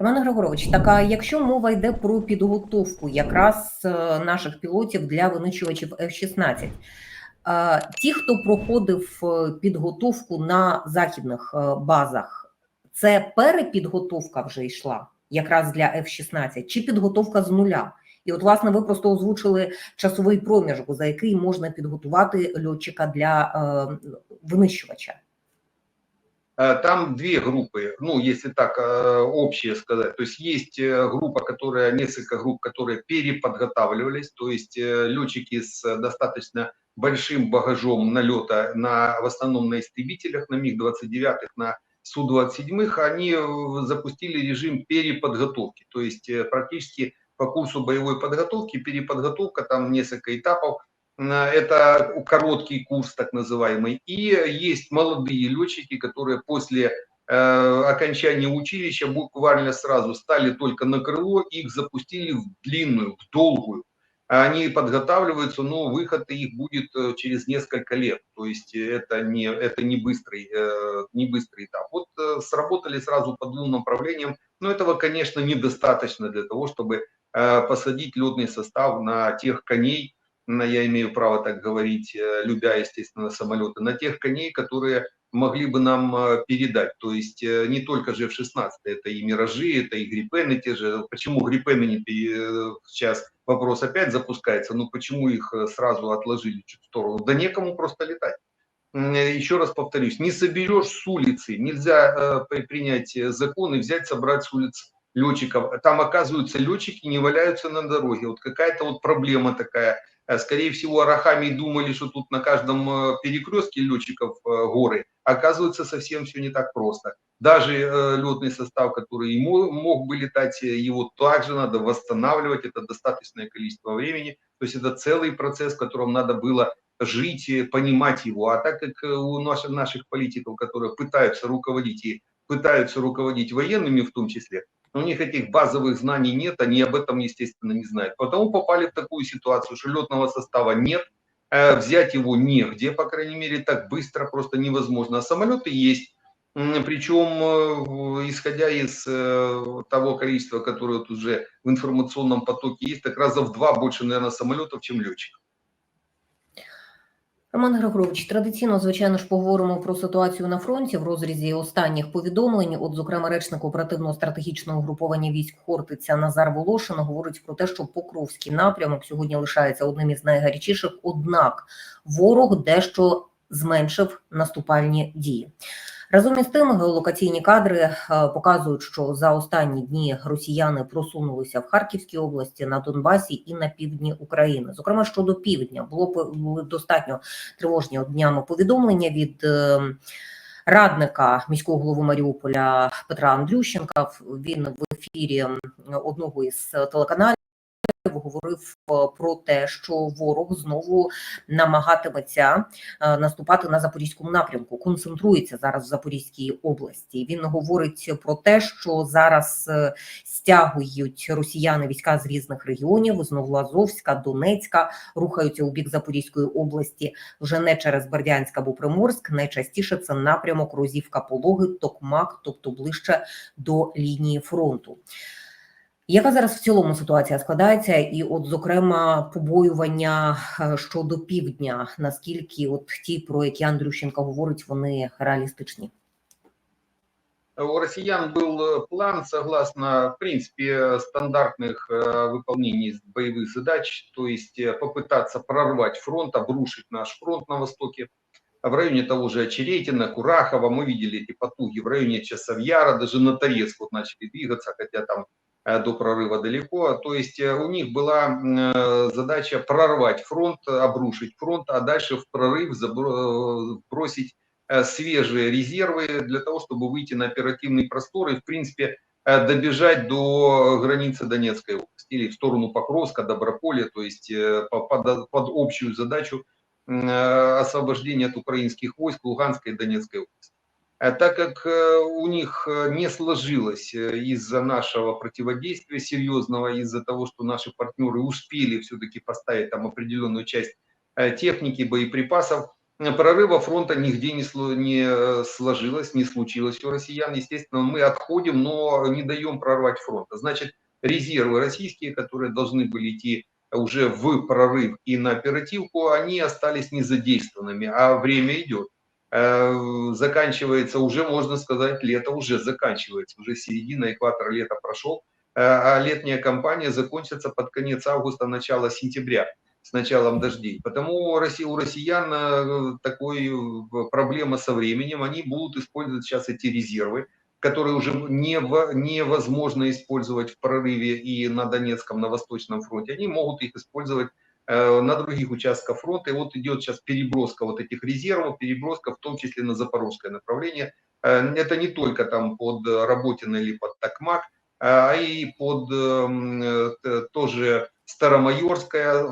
Роман Григорович, так а якщо мова йде про підготовку якраз е, наших пілотів для винищувачів F-16, е, ті, хто проходив е, підготовку на західних базах, це перепідготовка вже йшла якраз для F-16, чи підготовка з нуля? І от, власне, ви просто озвучили часовий проміжок, за який можна підготувати льотчика для винищувача. Э, Там две группы, ну, если так э, общее сказать. То есть есть э, группа, которая, несколько групп, которые переподготавливались, то есть летчики с достаточно большим багажом налета на, в основном на истребителях, на МиГ-29, на Су-27, они запустили режим переподготовки. То есть практически по курсу боевой подготовки, переподготовка, там несколько этапов, это короткий курс так называемый, и есть молодые летчики, которые после э, окончания училища буквально сразу стали только на крыло, их запустили в длинную, в долгую. Они подготавливаются, но выход их будет э, через несколько лет. То есть это не, это не, быстрый, не быстрый этап. Вот сработали сразу по двум направлениям, но этого, конечно, недостаточно для того, чтобы посадить летный состав на тех коней, я имею право так говорить, э, любя, естественно, самолеты, на тех коней, которые могли бы нам э, передать. То есть э, не только же F-16, это и Миражи, это и Гриппены те же. Почему Гриппены не сейчас вопрос опять запускается, ну почему их сразу отложили чуть в сторону? Да некому просто летать. Еще раз повторюсь, не соберешь с улицы, нельзя принять закон и взять, собрать с улицы летчиков. Там, оказываются, летчики не валяются на дороге. Вот какая-то вот проблема такая скорее всего, арахами думали, что тут на каждом э, перекрестке летчиков э, горы. Оказывается, совсем все не так просто. Даже летный состав, который мог бы летать, его также надо восстанавливать. Это достаточное количество времени. То есть это целый процесс, в котором надо было жить, понимать его. А так как у наших политиков, которые пытаются руководить и пытаются руководить военными в том числе, у них этих базовых знаний нет, они об этом, естественно, не знают. Потому попали в такую ситуацию, что летного состава нет, э, взять его негде, по крайней мере, так быстро просто невозможно. А самолеты есть, причем, э, исходя из э, того количества, которое тут уже в информационном потоке есть, так раза в два больше, наверное, самолетов, чем летчиков. Роман Григорович, традиційно, звичайно ж, поговоримо про ситуацію на фронті в розрізі останніх повідомлень. От, зокрема, речник оперативного стратегічного групування військ Хортиця Назар Волошин говорить про те, що Покровський напрямок сьогодні лишається одним із найгарячіших однак ворог дещо зменшив наступальні дії. Разом із тим, геолокаційні кадри е, показують, що за останні дні росіяни просунулися в Харківській області на Донбасі і на півдні України. Зокрема, щодо півдня було достатньо тривожні днями повідомлення від. Е, радника міського голови Маріуполя Петра Андрющенка він в ефірі одного із телеканалів говорив е, про те, що ворог знову намагатиметься е, наступати на запорізькому напрямку. Концентрується зараз в Запорізькій області. Він говорить про те, що зараз е, стягують росіяни війська з різних регіонів з Новоазовська, Донецька, рухаються у бік Запорізької області вже не через Бердянськ або Приморськ. Найчастіше це напрямок Розівка, Пологи, Токмак, тобто ближче до лінії фронту. Яка зараз в цілому ситуація складається, і, от, зокрема, побоювання е, щодо півдня, наскільки от ті, про які Андрющенко говорить, вони реалістичні? У россиян был э, план, согласно, в принципе, стандартных э, выполнений боевых задач, то есть э, попытаться прорвать фронт, обрушить наш фронт на востоке, в районе того же Очеретина, Курахова, мы видели эти потуги, в районе Часовьяра, даже на Торецк вот начали двигаться, хотя там Э, до прорыва далеко. То есть э, у них была э, задача прорвать фронт, обрушить фронт, а дальше в прорыв бросить свежие резервы для того, чтобы выйти на оперативный простор и, в принципе, добежать до границы Донецкой области или в сторону Покровска, Доброполя, то есть под, под общую задачу освобождения от украинских войск Луганской и Донецкой области. Э, так как э, у них э, не сложилось из-за нашего противодействия серьезного, из-за того, что наши партнеры успели все-таки поставить там определенную часть техники, боеприпасов, прорыва фронта нигде не сложилось, не случилось у россиян. Естественно, мы отходим, но не даем прорвать фронт. Значит, резервы российские, которые должны были идти уже в прорыв и на оперативку, они остались незадействованными, а время идет. Э, заканчивается уже, можно сказать, лето уже заканчивается, уже середина экватора лета прошел, э, а летняя кампания закончится под конец августа, начало сентября с началом дождей. Потому у россиян э, такой проблема со временем, они будут использовать сейчас эти резервы, которые уже не, невозможно использовать в прорыве и на Донецком, на Восточном фронте, они могут их использовать на других участках фронта. И вот идет сейчас переброска вот этих резервов, переброска в том числе на запорожское направление. Э, это не только там под Работино или под Токмак, а и под эм, э, тоже Старомайорская,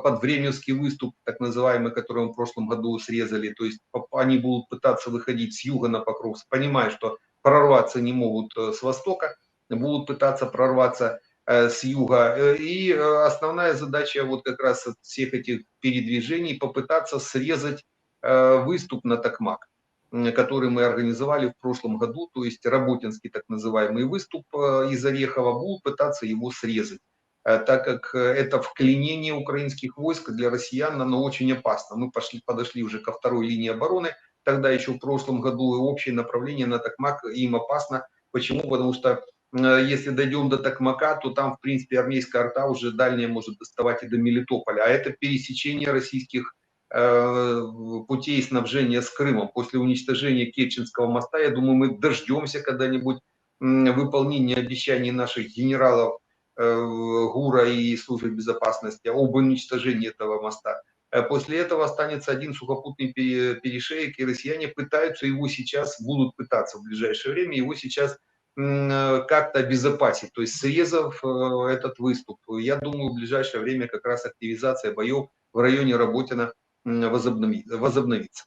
под Временский выступ, так называемый, который мы в прошлом году срезали. То есть они будут пытаться выходить с юга на Покровск, понимая, что прорваться не могут э, с востока, будут пытаться прорваться э, с юга. Э, и основная задача вот как раз от всех этих передвижений попытаться срезать выступ на Токмак, который мы организовали в прошлом году, то есть Работинский так называемый выступ из Орехова, будут пытаться его срезать так как это вклинение украинских войск для россиян, оно очень опасно. Мы пошли, подошли уже ко второй линии обороны, тогда еще в прошлом году, и общее направление на Токмак им опасно. Почему? Потому что э, если дойдем до Токмака, то там, в принципе, армейская арта уже дальняя может доставать и до Мелитополя. А это пересечение российских э, путей снабжения с Крымом. После уничтожения Керченского моста, я думаю, мы дождемся когда-нибудь выполнения обещаний наших генералов э, ГУРа и службы безопасности об уничтожении этого моста. Э, после этого останется один сухопутный перешеек, и россияне пытаются его сейчас, будут пытаться в ближайшее время, его сейчас э, как-то обезопасить, то есть срезав э, этот выступ. Я думаю, в ближайшее время как раз активизация боев в районе Работина возобновится.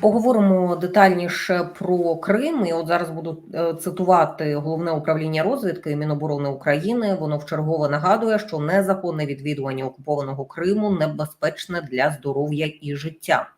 Поговоримо детальніше про Крим. І от зараз буду е, цитувати головне управління розвідки Міноборони України. Воно вчергово нагадує, що незаконне відвідування окупованого Криму небезпечне для здоров'я і життя.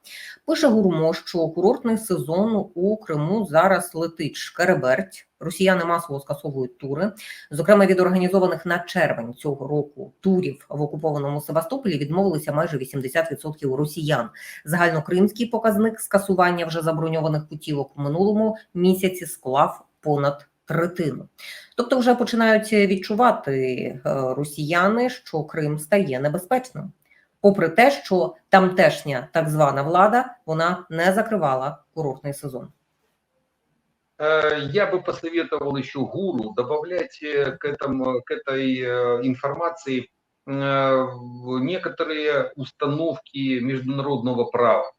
Пише Гурмо, що курортний сезон у Криму зараз летить шкереберть. Росіяни масово скасовують тури. Зокрема, від організованих на червень цього року турів в окупованому Севастополі відмовилися майже 80% росіян. Загальнокримський показник скасування вже заброньованих путівок у минулому місяці склав понад третину. Тобто, вже починають відчувати е, росіяни, що Крим стає небезпечним. Попри те, що тамтешня так звана влада вона не закривала курортний сезон. Э, я бы посоветовал еще гуру добавлять э, к, этому, к этой э, информации некоторые установки международного права.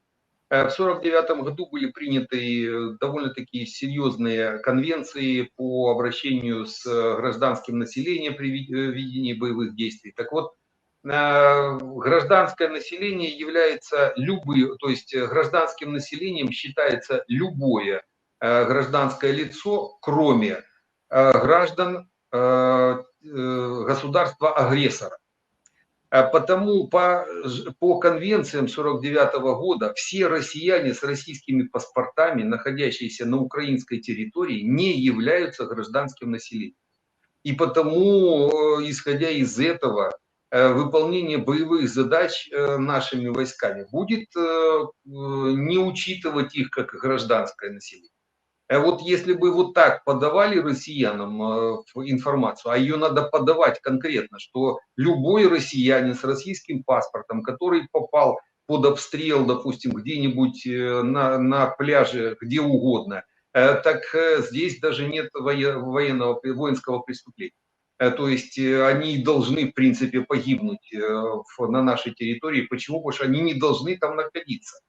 В 1949 году были приняты довольно-таки серьезные конвенции по обращению с гражданским населением при ведении боевых действий. Так вот, гражданское население является любым, то есть гражданским населением считается любое гражданское лицо, кроме э, граждан э, государства-агрессора. Потому по, по конвенциям 49 года все россияне с российскими паспортами, находящиеся на украинской территории, не являются гражданским населением. И потому, исходя из этого, выполнение боевых задач нашими войсками будет не учитывать их как гражданское население. Э, вот если бы вот так подавали россиянам э, информацию, а ее надо подавать конкретно, что любой россиянин с российским паспортом, который попал под обстрел, допустим, где-нибудь э, на, на пляже, где угодно, так здесь даже нет военного, воинского преступления. То есть они должны, в принципе, погибнуть на нашей территории. Почему? Потому что они не должны там находиться.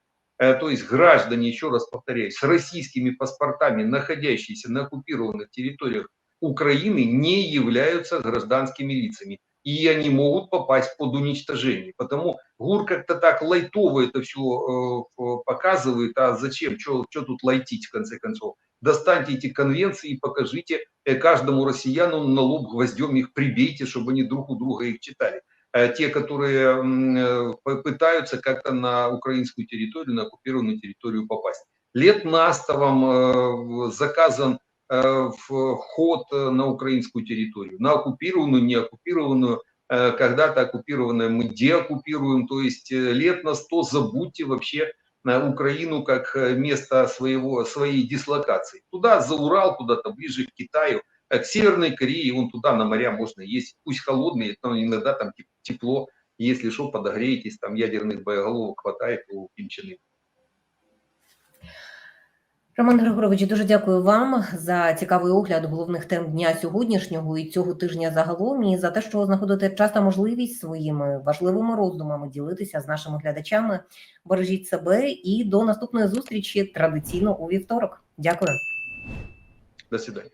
Э, то есть граждане, еще раз повторяю, с российскими паспортами, находящиеся на оккупированных территориях Украины, не являются гражданскими лицами. И они могут попасть под уничтожение. Потому ГУР как-то так лайтово это все э, показывает. А зачем? Что тут лайтить в конце концов? Достаньте эти конвенции и покажите э, каждому россияну на лоб гвоздем их прибейте, чтобы они друг у друга их читали. Э, те, которые э, пытаются как-то на украинскую территорию, на оккупированную территорию попасть. Лет Настовом э, заказан вход на украинскую территорию, на оккупированную, не оккупированную, когда-то оккупированную мы деоккупируем, то есть лет на сто забудьте вообще на Украину как место своего, своей дислокации. Туда, за Урал, куда-то ближе к Китаю, к Северной Корее, вон туда на моря можно ездить, пусть холодные, но иногда там теп- тепло, если что, подогреетесь, там ядерных боеголовок хватает у Кимчины. Роман Григорович, дуже дякую вам за цікавий огляд головних тем дня сьогоднішнього і цього тижня загалом, і за те, що знаходите час та можливість своїми важливими роздумами ділитися з нашими глядачами. Бережіть себе і до наступної зустрічі традиційно у вівторок. Дякую. До свидания.